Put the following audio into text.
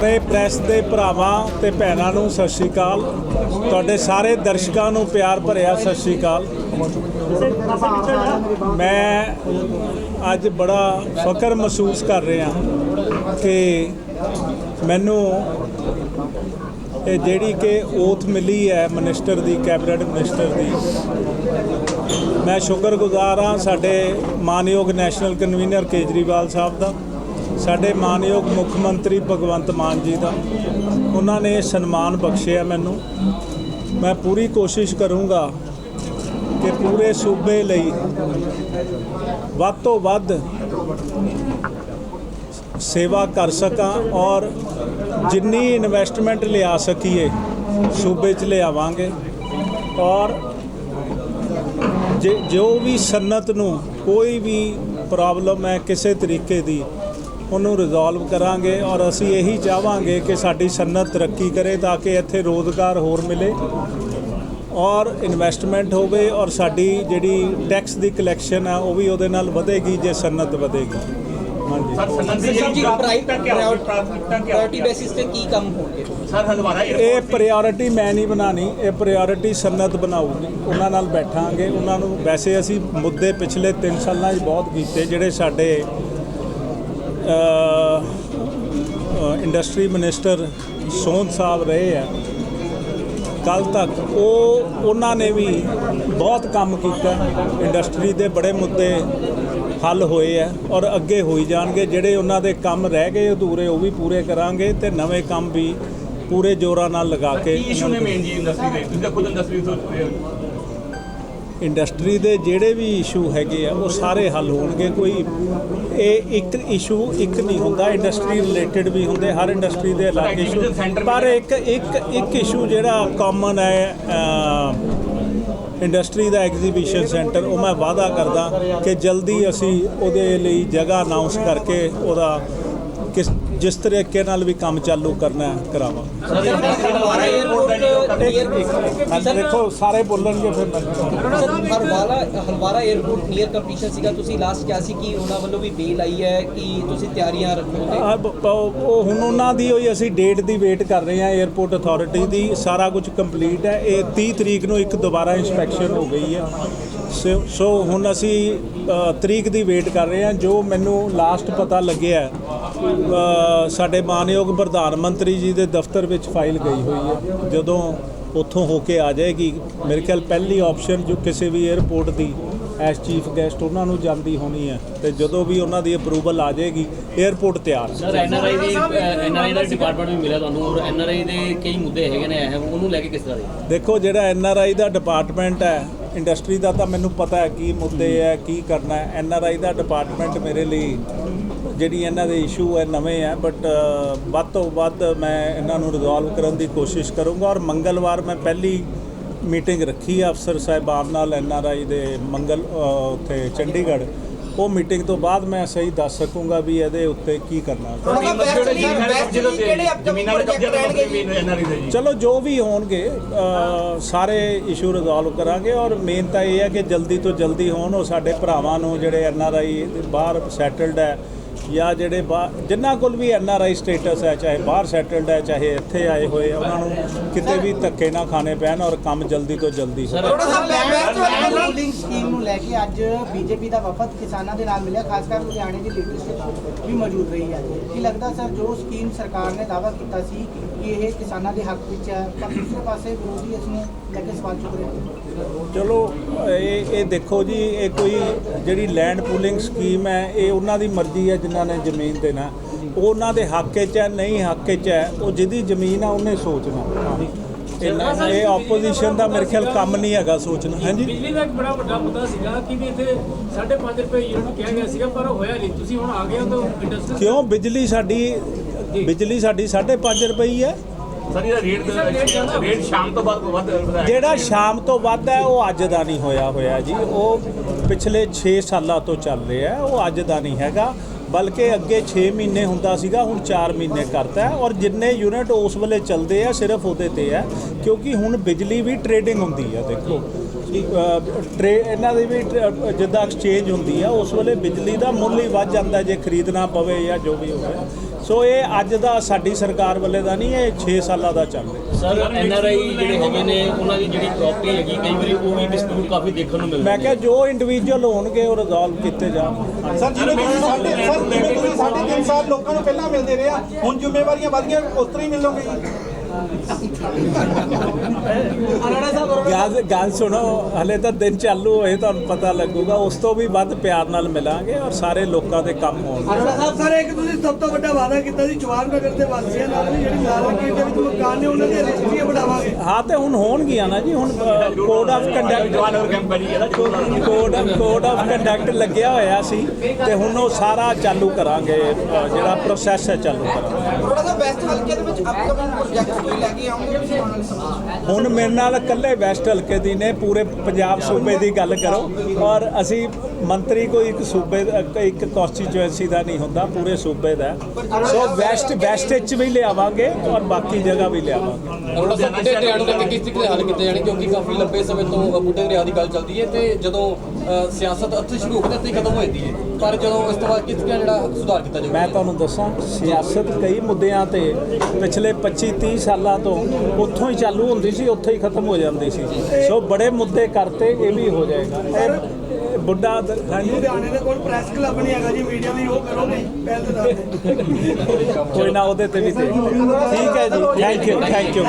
ਤੇ ਪ੍ਰੈਸ ਦੇ ਭਰਾਵਾਂ ਤੇ ਭੈਣਾਂ ਨੂੰ ਸਤਿ ਸ਼੍ਰੀ ਅਕਾਲ। ਤੁਹਾਡੇ ਸਾਰੇ ਦਰਸ਼ਕਾਂ ਨੂੰ ਪਿਆਰ ਭਰਿਆ ਸਤਿ ਸ਼੍ਰੀ ਅਕਾਲ। ਮੈਂ ਅੱਜ ਬੜਾ ਫਕਰ ਮਹਿਸੂਸ ਕਰ ਰਿਹਾ ਕਿ ਮੈਨੂੰ ਇਹ ਜਿਹੜੀ ਕਿ ਓਥ ਮਿਲੀ ਹੈ ਮਿਨਿਸਟਰ ਦੀ ਕੈਬਨਿਟ ਮਿਨਿਸਟਰ ਦੀ, ਮੈਂ ਸ਼ੁਕਰਗੁਜ਼ਾਰ ਹਾਂ ਸਾਡੇ ਮਾਨਯੋਗ ਨੈਸ਼ਨਲ ਕਨਵੀਨਰ ਕੇਜਰੀਵਾਲ ਸਾਹਿਬ ਦਾ, ਸਾਡੇ ਮਾਨਯੋਗ ਮੁੱਖ ਮੰਤਰੀ ਭਗਵੰਤ ਮਾਨ ਜੀ ਦਾ, ਉਹਨਾਂ ਨੇ ਸਨਮਾਨ ਬਖਸ਼ਿਆ ਮੈਨੂੰ। ਮੈਂ ਪੂਰੀ ਕੋਸ਼ਿਸ਼ ਕਰੂੰਗਾ ਕਿ ਪੂਰੇ ਸੂਬੇ ਲਈ ਵੱਧ ਤੋਂ ਵੱਧ ਸੇਵਾ ਕਰ ਸਕਾਂ ਔਰ ਜਿੰਨੀ ਇਨਵੈਸਟਮੈਂਟ ਲਿਆ ਸਕੀਏ, ਸੂਬੇ 'ਚ ਲਿਆਵਾਂਗੇ ਔਰ ਜੇ, ਜੋ ਵੀ ਸਨਅਤ ਨੂੰ ਕੋਈ ਵੀ ਪ੍ਰੋਬਲਮ ਹੈ ਕਿਸੇ ਤਰੀਕੇ ਦੀ, ਉਹਨੂੰ ਰਿਜ਼ੋਲਵ ਕਰਾਂਗੇ ਔਰ ਅਸੀਂ ਇਹੀ ਚਾਹਾਂਗੇ ਕਿ ਸਾਡੀ ਸਨਅਤ ਤਰੱਕੀ ਕਰੇ ਤਾਂ ਕਿ ਇੱਥੇ ਰੋਜ਼ਗਾਰ ਹੋਰ ਮਿਲੇ ਔਰ ਇਨਵੈਸਟਮੈਂਟ ਹੋਵੇ ਔਰ ਸਾਡੀ ਜਿਹੜੀ ਟੈਕਸ ਦੀ ਕਲੈਕਸ਼ਨ ਹੈ ਉਹ ਵੀ ਉਹਦੇ ਨਾਲ ਵਧੇਗੀ, ਜੇ ਸਨਅਤ ਵਧੇਗੀ। ਹਾਂਜੀ। ਸਰ ਪ੍ਰਾਇੋਰਟੀ ਬੇਸਿਸ ਤੇ ਕੀ ਕੰਮ ਹੋਣਗੇ? ਸਰ ਹਲਵਾਰਾ ਇਹ ਪ੍ਰਾਇੋਰਟੀ ਮੈਂ ਨਹੀਂ ਬਣਾਣੀ ਇਹ ਪ੍ਰਾਇੋਰਟੀ ਸਨਅਤ ਬਣਾਊਗੀ। ਉਹਨਾਂ ਨਾਲ ਬੈਠਾਂਗੇ ਉਹਨਾਂ ਨੂੰ ਵੈਸੇ ਅਸੀਂ ਮੁੱਦੇ ਪਿਛਲੇ 3 ਸਾਲਾਂ 'ਚ ਬਹੁਤ ਕੀਤੇ ਜਿਹੜੇ ਸਾਡੇ ਇੰਡਸਟਰੀ ਮਿਨਿਸਟਰ ਸੋਹਨ ਸਾਹਿਬ ਰਹੇ ਆ। ਕੱਲ ਤੱਕ ਉਹ ਉਹਨਾਂ ਨੇ ਵੀ ਬਹੁਤ ਕੰਮ ਕੀਤਾ ਇੰਡਸਟਰੀ ਦੇ ਬੜੇ ਮੁੱਦੇ ਹੱਲ ਹੋਏ ਆ ਔਰ ਅੱਗੇ ਹੋਈ ਜਾਣਗੇ। ਜਿਹੜੇ ਉਹਨਾਂ ਦੇ ਕੰਮ ਰਹਿ ਗਏ ਅਧੂਰੇ ਉਹ ਵੀ ਪੂਰੇ ਕਰਾਂਗੇ ਤੇ ਨਵੇਂ ਕੰਮ ਵੀ ਪੂਰੇ ਜ਼ੋਰਾਂ ਨਾਲ ਲਗਾ ਕੇ ਕੀ ਇਸ਼ੂ ਨੇ ਮੇਨ ਜੀ ਇੰਡਸਟਰੀ ਦੇ? ਤੁਸੀਂ ਤਾਂ ਖੁਦ ਇੰਡਸਟਰੀ ਤੋਂ ਇੰਡਸਟਰੀ ਦੇ ਜਿਹੜੇ ਵੀ ਇਸ਼ੂ ਹੈਗੇ ਆ ਉਹ ਸਾਰੇ ਹੱਲ ਹੋਣਗੇ। ਕੋਈ ਇਹ ਇੱਕ ਇਸ਼ੂ ਇੱਕ ਨਹੀਂ ਹੁੰਦਾ ਇੰਡਸਟਰੀ ਰਿਲੇਟਡ ਵੀ ਹੁੰਦੇ ਹਰ ਇੰਡਸਟਰੀ ਦੇ ਅਲੱਗ ਇਸ਼ੂ ਪਰ ਇੱਕ ਇੱਕ ਇੱਕ ਇਸ਼ੂ ਜਿਹੜਾ ਕਾਮਨ ਹੈ ਇੰਡਸਟਰੀ ਦਾ ਐਗਜ਼ੀਬਿਸ਼ਨ ਸੈਂਟਰ ਉਹ ਮੈਂ ਵਾਅਦਾ ਕਰਦਾ ਕਿ ਜਲਦੀ ਅਸੀਂ ਉਹਦੇ ਲਈ ਜਗ੍ਹਾ ਅਨਾਉਂਸ ਕਰਕੇ ਉਹਦਾ ਕਿਸ ਜਿਸ ਤਰੀਕੇ ਨਾਲ ਵੀ ਕੰਮ ਚਾਲੂ ਕਰਨਾ ਕਰਾਵਾ। ਦੇਖੋ ਸਾਰੇ ਬੋਲਣਗੇ ਫਿਰ Halwara Halwara airport near competition ਸੀਗਾ। ਤੁਸੀਂ ਲਾਸਟ ਕਿਹਾ ਸੀ ਕਿ ਉਹਨਾਂ ਵੱਲੋਂ ਵੀ ਬੇਲ ਆਈ ਹੈ ਕਿ ਤੁਸੀਂ ਤਿਆਰੀਆਂ ਰੱਖੋ ਉਹ ਹੁਣ ਉਹਨਾਂ ਦੀ ਹੋਈ ਅਸੀਂ ਡੇਟ ਦੀ ਵੇਟ ਕਰ ਰਹੇ ਹਾਂ 에어ਪੋਰਟ ਅਥਾਰਟੀ ਦੀ। ਸਾਰਾ ਕੁਝ ਕੰਪਲੀਟ ਹੈ। ਇਹ 30 ਤਰੀਕ ਨੂੰ ਇੱਕ ਦੁਬਾਰਾ ਇਨਸਪੈਕਸ਼ਨ ਹੋ ਗਈ ਹੈ ਸੋ ਸੋ ਹੁਣ ਅਸੀਂ ਤਰੀਕ ਦੀ ਵੇਟ ਕਰ ਰਹੇ ਹਾਂ ਜੋ ਮੈਨੂੰ ਲਾਸਟ ਪਤਾ ਲੱਗਿਆ ਸਾਡੇ ਮਾਨਯੋਗ ਪ੍ਰਧਾਨ ਮੰਤਰੀ ਜੀ ਦੇ ਦਫ਼ਤਰ ਵਿੱਚ ਫਾਈਲ ਗਈ ਹੋਈ ਹੈ। ਜਦੋਂ ਉੱਥੋਂ ਹੋ ਕੇ ਆ ਜਾਏਗੀ ਮੇਰੇ ਖਿਆਲ ਪਹਿਲੀ ਆਪਸ਼ਨ ਜੋ ਕਿਸੇ ਵੀ 에ਅਰਪੋਰਟ ਦੀ ਐਸ ਚੀਫ ਗੈਸਟ ਉਹਨਾਂ ਨੂੰ ਜਾਂਦੀ ਹੋਣੀ ਹੈ। ਤੇ ਜਦੋਂ ਵੀ ਉਹਨਾਂ ਦੀ ਅਪਰੂਵਲ ਆ ਜਾਏਗੀ 에ਅਰਪੋਰਟ ਤਿਆਰ ਸਰ ਆਈ ਦੀ ਐੱਨ ਆਰ ਆਈ ਦਾ ਡਿਪਾਰਟਮੈਂਟ ਵੀ ਮਿਲਿਆ ਤੁਹਾਨੂੰ ਔਰ ਆਈ ਦੇ ਕਈ ਮੁੱਦੇ ਹੈਗੇ ਨੇ ਉਹਨੂੰ ਲੈ ਕੇ ਕਿਸ ਤਰ੍ਹਾਂ ਦੇਖੋ ਜਿਹੜਾ ਐੱਨ ਆਰ ਆਈ ਦਾ ਡਿਪਾਰਟਮੈਂਟ ਹੈ ਇੰਡਸਟਰੀ ਦਾ ਤਾਂ ਮੈਨੂੰ ਪਤਾ ਹੈ ਕੀ ਮੁੱਦੇ ਹੈ, ਕੀ ਕਰਨਾ ਹੈ। ਆਈ ਦਾ ਡਿਪਾਰਟਮੈਂਟ ਮੇਰੇ ਲਈ ਜਿਹੜੀ ਇਹਨਾਂ ਦੇ ਇਸ਼ੂ ਹੈ ਨਵੇਂ ਹੈ ਬਟ ਵੱਧ ਤੋਂ ਵੱਧ ਮੈਂ ਇਹਨਾਂ ਨੂੰ ਰਿਜ਼ੋਲਵ ਕਰਨ ਦੀ ਕੋਸ਼ਿਸ਼ ਕਰੂੰਗਾ ਔਰ ਮੰਗਲਵਾਰ ਮੈਂ ਪਹਿਲੀ ਮੀਟਿੰਗ ਰੱਖੀ ਹੈ ਅਫਸਰ ਸਾਹਿਬਾਨ ਨਾਲ ਐੱਨ ਆਰ ਆਈ ਦੇ ਮੰਗਲ ਉੱਥੇ ਚੰਡੀਗੜ੍ਹ। ਉਹ ਮੀਟਿੰਗ ਤੋਂ ਬਾਅਦ ਮੈਂ ਸਹੀ ਦੱਸ ਸਕੂੰਗਾ ਵੀ ਇਹਦੇ ਉੱਤੇ ਕੀ ਕਰਨਾ। ਚਲੋ ਜੋ ਵੀ ਹੋਣਗੇ ਸਾਰੇ ਇਸ਼ੂ ਰਿਜ਼ੋਲਵ ਕਰਾਂਗੇ ਔਰ ਮੇਨ ਤਾਂ ਇਹ ਹੈ ਕਿ ਜਲਦੀ ਤੋਂ ਜਲਦੀ ਹੋਣ ਉਹ ਸਾਡੇ ਭਰਾਵਾਂ ਨੂੰ ਜਿਹੜੇ ਐਨ ਆਰ ਆਈ ਬਾਹਰ ਸੈਟਲਡ ਹੈ ਜਾਂ ਜਿਹੜੇ ਜਿਨ੍ਹਾਂ ਕੋਲ ਵੀ ਐਨ ਆਰ ਆਈ ਸਟੇਟਸ ਹੈ ਚਾਹੇ ਬਾਹਰ ਸੈਟਲਡ ਹੈ ਚਾਹੇ ਇੱਥੇ ਆਏ ਹੋਏ ਆ ਉਹਨਾਂ ਨੂੰ ਕਿਤੇ ਵੀ ਧੱਕੇ ਨਾ ਖਾਣੇ ਪੈਣ ਔਰ ਕੰਮ ਜਲਦੀ ਤੋਂ ਜਲਦੀ ਹੋਵੇ ਰੂਲਿੰਗ ਸਕੀਮ ਨੂੰ ਲੈ ਕੇ ਅੱਜ ਬੀਜੇਪੀ ਦਾ ਵਫਦ ਕਿਸਾਨਾਂ ਦੇ ਨਾਲ ਮਿਲਿਆ ਖਾਸ ਕਰ ਲੁਧਿਆਣੇ ਦੀ ਲੀਡਰਸ਼ਿਪ ਵੀ ਮੌਜੂਦ ਰਹੀ ਹੈ। ਕੀ ਲੱਗਦਾ ਸਰ ਜੋ ਸਕੀਮ ਸਰਕਾਰ ਨੇ ਦਾਅਵਾ ਕੀਤਾ ਸੀ ਕਿ ਇਹ ਕਿਸਾਨਾਂ ਦੇ ਹੱਕ ਵਿੱਚ ਹੈ ਪਰ ਦੂਸਰੇ ਪਾਸੇ ਵਿਰੋਧੀ ਇਸ ਨੂੰ ਲੈ ਕੇ ਸਵਾਲ ਚੁੱਕ ਰਹੇ ਹਨ ਚਲੋ ਇਹ ਇਹ ਦੇਖੋ ਜੀ ਇਹ ਕੋਈ ਜਿਹੜੀ ਲੈਂਡ ਪੂਲਿੰਗ ਸਕੀਮ ਹੈ ਇਹ ਉਹਨਾਂ ਦੀ ਮਰਜ਼ੀ ਹੈ ਜਿਨ੍ਹਾਂ ਨੇ ਜ਼ਮੀਨ ਦੇਣਾ ਉਹ ਉਹਨਾਂ ਦੇ ਹੱਕ 'ਚ ਹੈ ਨਹੀਂ ਹੱਕ 'ਚ ਹੈ ਉਹ ਜਿਹਦੀ ਜ਼ਮੀਨ ਆ ਉਹਨੇ ਸੋਚਣਾ। ਇਹ ਨਾ- ਇਹ ਆਪੋਜੀਸ਼ਨ ਦਾ ਮੇਰੇ ਖਿਆਲ ਕੰਮ ਨਹੀਂ ਹੈਗਾ ਸੋਚਣਾ। ਹਾਂਜੀ। ਬਿਜਲੀ ਦਾ ਇੱਕ ਬੜਾ ਵੱਡਾ ਮੁੱਦਾ ਸੀਗਾ ਕਿ ਵੀ ਇੱਥੇ 5.5 ਰੁਪਏ ਯੂਨਿਟ ਕਿਹਾ ਗਿਆ ਸੀਗਾ ਪਰ ਉਹ ਹੋਇਆ ਨਹੀਂ। ਤੁਸੀਂ ਹੁਣ ਆ ਗਏ ਹੋ ਤਾਂ ਇੰਡਸਟਰੀ ਕਿਉਂ? ਬਿਜਲੀ ਸਾਡੀ ਬਿਜਲੀ ਸਾਡੀ 5.5 ਰੁਪਏ ਹੀ ਹੈ। ਸਰ ਇਹਦਾ ਰੇਟ ਰੇਟ ਸ਼ਾਮ ਤੋਂ ਬਾਅਦ ਵੱਧ ਜਿਹੜਾ ਸ਼ਾਮ ਤੋਂ ਵੱਧ ਹੈ ਉਹ ਅੱਜ ਦਾ ਨਹੀਂ ਹੋਇਆ ਹੋਇਆ ਜੀ। ਉਹ ਪਿਛਲੇ 6 ਸਾਲਾਂ ਤੋਂ ਚੱਲ ਰਿਹਾ ਹੈ ਉਹ ਅੱਜ ਦਾ ਨਹੀਂ ਹੈਗਾ। ਬਲਕਿ ਅੱਗੇ 6 ਮਹੀਨੇ ਹੁੰਦਾ ਸੀਗਾ ਹੁਣ 4 ਮਹੀਨੇ ਕਰਤਾ ਔਰ ਜਿੰਨੇ ਯੂਨਿਟ ਉਸ ਵੇਲੇ ਚੱਲਦੇ ਆ ਸਿਰਫ ਉਹਦੇ ਤੇ ਹੈ ਕਿਉਂਕਿ ਹੁਣ ਬਿਜਲੀ ਵੀ ਟ੍ਰੇਡਿੰਗ ਹੁੰਦੀ ਹੈ ਦੇਖੋ। ਅ, ਟਰੇ ਇਹਨਾਂ ਦੀ ਵੀ ਜਿੱਦਾਂ ਐਕਸਚੇਂਜ ਹੁੰਦੀ ਆ ਉਸ ਵੇਲੇ ਬਿਜਲੀ ਦਾ ਮੁੱਲ ਹੀ ਵੱਧ ਜਾਂਦਾ ਜੇ ਖਰੀਦਣਾ ਪਵੇ ਜਾਂ ਜੋ ਵੀ ਹੋਵੇ। ਸੋ ਇਹ ਅੱਜ ਦਾ ਸਾਡੀ ਸਰਕਾਰ ਵੱਲੇ ਦਾ ਨਹੀਂ ਇਹ 6 ਸਾਲਾਂ ਦਾ ਚੱਲ ਰਿਹਾ। ਸਰ ਐਨ ਆਰ ਆਈ ਜਿਹੜੇ ਹੈਗੇ ਨੇ ਉਹਨਾਂ ਦੀ ਜਿਹੜੀ ਪ੍ਰਾਪਰਟੀ ਹੈਗੀ ਕਈ ਵਾਰੀ ਉਹ ਵੀ ਡਿਸਪਿਊਟ ਕਾਫੀ ਦੇਖਣ ਨੂੰ ਮਿਲਦਾ ਮੈਂ ਕਿਹਾ ਜੋ ਇੰਡੀਵਿਜੂਅਲ ਹੋਣਗੇ ਉਹ ਰਿਜ਼ੋਲਵ ਕੀਤੇ ਜਾਣ। ਸਰ ਜਿਵੇਂ ਤੁਸੀਂ ਸਾਡੇ ਸਰ ਜਿਵੇਂ ਤੁਸੀਂ ਸਾਢੇ ਤਿੰਨ ਸਾਲ ਲੋਕਾਂ ਨੂੰ ਪਹਿਲਾਂ ਮਿਲਦੇ ਰਹੇ ਆ ਹੁਣ ਜ਼ਿੰਮੇਵਾਰੀਆਂ ਵਧੀਆਂ ਉਸ ਤਰ੍ਹਾਂ ਹੀ ਮਿਲੋਗੇ ਜੀ? ਗੱਲ ਗੱਲ ਸੁਣੋ ਹਲੇ ਤਾਂ ਦਿਨ ਚਾਲੂ ਹੋਏ ਤੁਹਾਨੂੰ ਪਤਾ ਲੱਗੂਗਾ। ਉਸ ਤੋਂ ਵੀ ਵੱਧ ਪਿਆਰ ਨਾਲ ਮਿਲਾਂਗੇ ਔਰ ਸਾਰੇ ਲੋਕਾਂ ਦੇ ਕੰਮ ਹੋਣਗੇ। ਅਰੋੜਾ ਸਾਹਿਬ ਸਰ ਇੱਕ ਤੁਸੀਂ ਸਭ ਤੋਂ ਵੱਡਾ ਵਾਅਦਾ ਕੀਤਾ ਸੀ ਜਵਾਨ ਨਗਰ ਦੇ ਵਾਸੀਆਂ ਨਾਲ ਵੀ ਜਿਹੜੀ ਨਾਲਕੀ ਦੇ ਵਿੱਚ ਮਕਾਨ ਨੇ ਉਹਨਾਂ ਦੀ ਰਜਿਸਟਰੀਆਂ ਬਣਾਵਾਂਗੇ। ਹਾਂ ਤੇ ਹੁਣ ਹੋਣਗੀਆਂ ਨਾ ਜੀ ਹੁਣ ਕੋਡ ਆਫ ਕੰਡਕਟ ਜਵਾਨ ਹੋਰ ਕੈਂਪ ਬਣੀ ਹੈ ਨਾ ਕੋਡ ਕੋਡ ਆਫ ਕੰਡਕਟ ਲੱਗਿਆ ਹੋਇਆ ਸੀ ਤੇ ਹੁਣ ਉਹ ਸਾਰਾ ਚਾਲੂ ਕਰਾਂਗੇ ਜਿਹੜਾ ਪ੍ਰੋਸੈਸ ਹੈ ਚਾਲੂ ਕਰਾਂਗੇ। ਥੋੜਾ ਜਿਹਾ ਵੈਸਟ ਹਲਕੇ ਦੇ ਵਿੱਚ ਅਪਕਮਿੰਗ ਪ੍ਰੋਜੈਕਟ ਹੁਣ ਮੇਰੇ ਨਾਲ ਇਕੱਲੇ ਵੈਸਟ ਹਲਕੇ ਦੀ ਨੇ, ਪੂਰੇ ਪੰਜਾਬ ਸੂਬੇ ਦੀ ਗੱਲ ਕਰੋ। ਔਰ ਅਸੀਂ ਮੰਤਰੀ ਕੋਈ ਇੱਕ ਸੂਬੇ ਦਾ- ਇੱਕ ਕਨਸਟੀਚੁਐਂਸੀ ਦਾ ਨਹੀਂ ਹੁੰਦਾ ਪੂਰੇ ਸੂਬੇ ਦਾ। ਸੋ ਵੈਸਟ ਵੈਸਟ ਵਿੱਚ ਵੀ ਲਿਆਵਾਂਗੇ ਔਰ ਬਾਕੀ ਜਗ੍ਹਾ ਵੀ ਲਿਆਵਾਂਗੇ। ਅਰੋੜਾ ਸਾਹਿਬ ਬੁੱਢੇ ਦਰਿਆ ਨੂੰ ਲੈ ਕੇ ਕਿਸ ਤਰੀਕੇ ਦੇ ਹੱਲ ਕੀਤੇ ਜਾਣੇ ਕਿਉਂਕਿ ਕਾਫੀ ਲੰਬੇ ਸਮੇਂ ਤੋਂ ਅ, ਬੁੱਢੇ ਦਰਿਆ ਦੀ ਗੱਲ ਚੱਲਦੀ ਹੈ ਤੇ ਜਦੋਂ ਅ, ਸਿਆਸਤ ਇੱਥੇ ਸ਼ੁਰੂ ਹੋ ਜਾਂਦੀ ਖਤਮ ਹੋ ਜਾਂਦੀ ਹੈ। ਪਰ ਜਦੋਂ ਇਸ ਤੋਂ ਬਾਅਦ ਕਿਸ ਤਰੀਕੇ ਨਾਲ ਜਿਹੜਾ ਸੁਧਾਰ ਕੀਤਾ ਜਾਊਗਾ? ਮੈਂ ਤੁਹਾਨੂੰ ਦੱਸਾਂ ਸਿਆਸਤ ਕਈ ਮੁੱਦਿਆਂ ਤੇ ਪਿਛਲੇ 25 30 ਸਾਲਾਂ ਤੋਂ ਉੱਥੋਂ ਹੀ ਚਾਲੂ ਹੁੰਦੀ ਸੀ ਉੱਥੋਂ ਹੀ ਖਤਮ ਹੋ ਜਾਂਦੀ ਸੀ। ਸੋ ਬੜੇ ਮੁੱਦੇ ਕਰਤੇ ਇਹ ਵੀ ਹੋ ਜਾਏਗਾ। ਇਹ ਬੁੱਢਾ ਲੁਧਿਆਣੇ ਦੇ ਕੋਲ ਪ੍ਰੈਸ ਕਲੱਬ ਨਹੀਂ ਹੈਗਾ ਜੀ ਮੀਡੀਆ ਲਈ ਉਹ ਕਰੋਗੇ ਪਹਿਲ ਦੇ ਦਾਅਵੇ ਕੋਈ ਨਾ ਉਹਦੇ ਤੇ ਵੀ ਠੀਕ ਹੈ ਜੀ ਥੈਂਕ ਯੂ ਥੈਂਕ ਯੂ